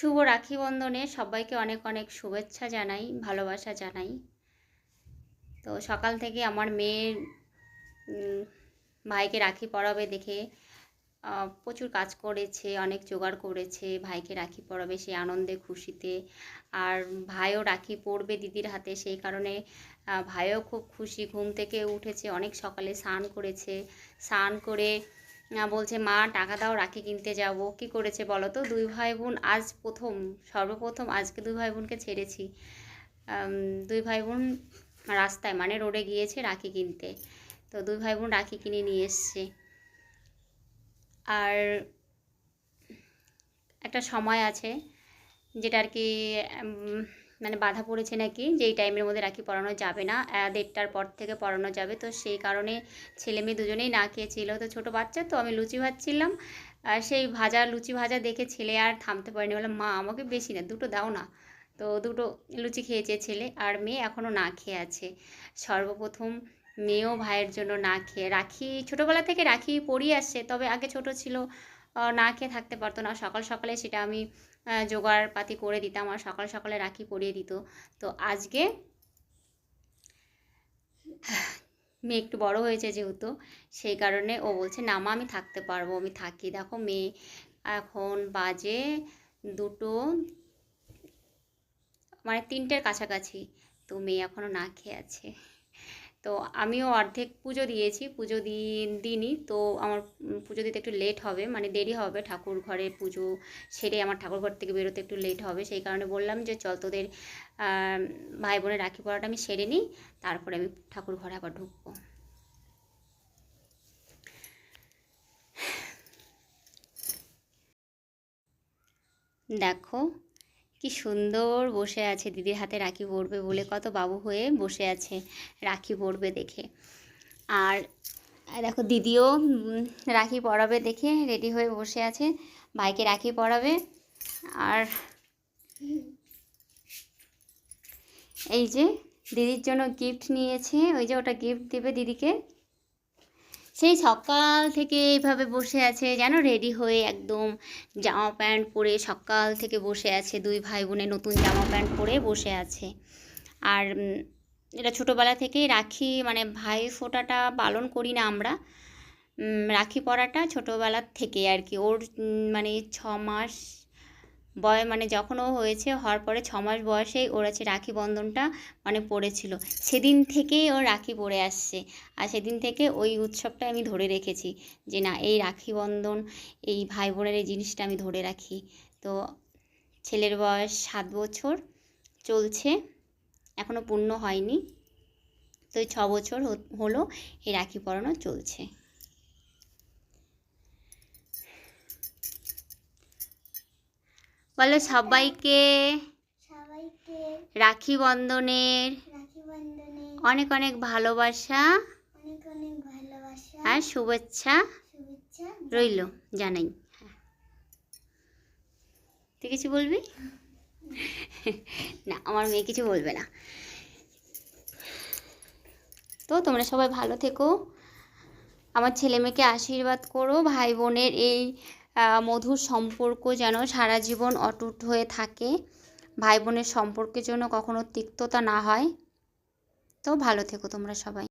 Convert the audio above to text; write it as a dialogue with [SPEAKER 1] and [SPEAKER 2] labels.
[SPEAKER 1] শুভ রাখি বন্ধনে সবাইকে অনেক অনেক শুভেচ্ছা জানাই, ভালোবাসা জানাই। তো সকাল থেকে আমার মেয়ের ভাইকে রাখি পরাবে দেখে প্রচুর কাজ করেছে, অনেক জোগাড় করেছে, ভাইকে রাখি পরাবে সেই আনন্দে, খুশিতে। আর ভাইও রাখি পরবে দিদির হাতে, সেই কারণে ভাইও খুব খুশি, ঘুম থেকে উঠেছে, অনেক সকালে স্নান করেছে। স্নান করে বলছে, মা, টাকা দাও, রাখি কিনতে যাব। কি করেছে বলো তো? দুই ভাই বোন আজ প্রথম, সর্বপ্রথম আজকে দুই ভাই বোনকে ছেড়েছি দুই ভাই বোন রাস্তায় মানে রোডে গিয়েছে রাখি কিনতে। তো দুই ভাই বোন রাখি কিনে নিয়ে এসছে। আর একটা সময় আছে, যেটা আর কি মানে বাধা পড়েছে নাকি যে এই টাইমের মধ্যে রাখি পড়ানো যাবে না? দেড়টার পর থেকে পড়ানো যাবে। তো সেই কারণে ছেলে মেয়ে দুজনেই না খেয়েছিল। তো ছোটো বাচ্চা, তো আমি লুচি ভাজছিলাম। আর সেই ভাজা, লুচি ভাজা দেখে ছেলে আর থামতে পারেনি। বললাম, মা, আমাকে বেশি না, দুটো দাও না। তো দুটো লুচি খেয়েছে ছেলে আর মেয়ে এখনও না খেয়ে আছে। সর্বপ্রথম মেয়েও ভাইয়ের জন্য না খেয়ে, রাখি, ছোটোবেলা থেকে রাখি পরিয়ে আসছে। তবে আগে ছোট ছিল না খেয়ে থাকতে পারতো না। সকাল সকালে সেটা আমি আহ, জোগাড়পাতি করে দিতাম আর সকাল সকালে রাখি পরিয়ে দিত। তো আজকে মেয়ে একটু বড় হয়েছে যেহেতু সেই কারণে ও বলছে না মা আমি থাকতে পারব আমি থাকি। দেখো মেয়ে এখন বাজে দুটো মানে তিনটের কাছাকাছি তো মেয়ে এখনও না খেয়ে আছে। তো আমিও অর্ধেক পুজো দিয়েছি, পুজো দিয়ে দিইনি। তো আমার পুজো দিতে একটু লেট হবে মানে দেরি হবে ঠাকুর ঘরে পুজো সেরে আমার ঠাকুর ঘর থেকে বেরোতে একটু লেট হবে। সেই কারণে বললাম যে চল তোদের ভাই বোনের রাখি পড়াটা আমি সেরে নিই, তারপরে আমি ঠাকুর ঘরে আবার ঢুকবো। দেখো কি সুন্দর বসে আছে। দিদির হাতে রাখি পরবে বলে কত বাবু হয়ে বসে আছে রাখি পরবে দেখে। আর দেখো দিদিও রাখি পরাবে দেখে রেডি হয়ে বসে আছে। ভাইকে রাখি পরাবে। আর এই যে দিদির জন্য গিফট নিয়েছে, ওই যে ওটা গিফট দেবে দিদিকে। সেই সকাল থেকে এইভাবে বসে আছে, যেন রেডি হয়ে একদম জামা প্যান্ট পরে সকাল থেকে বসে আছে, দুই ভাই বোনে নতুন জামা প্যান্ট পরে বসে আছে। আর এটা ছোটোবেলা থেকেই রাখি মানে ভাই ফোঁটাটা পালন করি না আমরা রাখি পরাটা ছোটোবেলার থেকে আর কি। ওর মানে ছ মাস বয় মানে যখন ও হয়েছে, হওয়ার পরে ছ মাস বয়সেই ওর আছে রাখি বন্ধনটা মানে পড়েছিল। সেদিন থেকেই ও রাখি পরে আসছে। আর সেদিন থেকে ওই উৎসবটা আমি ধরে রেখেছি যে, না, এই রাখি বন্ধন, এই ভাই বোনের এই জিনিসটা আমি ধরে রাখি। তো ছেলের বয়স সাত বছর চলছে এখনও পূর্ণ হয়নি। তো ছ বছর হলো এই রাখি পরানো চলছে। বলো সবাইকে। রাখি বন্ধনের অনেক অনেক ভালোবাসা। আর শুভেচ্ছা রইল জানাই। তুই কিছু বলবি? না আমার মেয়ে কিছু বলবে না। তো তোমরা সবাই ভালো থেকো। আমার ছেলে মেয়েকে আশীর্বাদ করো। ভাই বোনের এই মধুর সম্পর্ক যেন সারা জীবন অটুট হয়ে থাকে। ভাই বোনের সম্পর্কের জন্য কখনো তিক্ততা না হয়। তো ভালো থেকো তোমরা সবাই।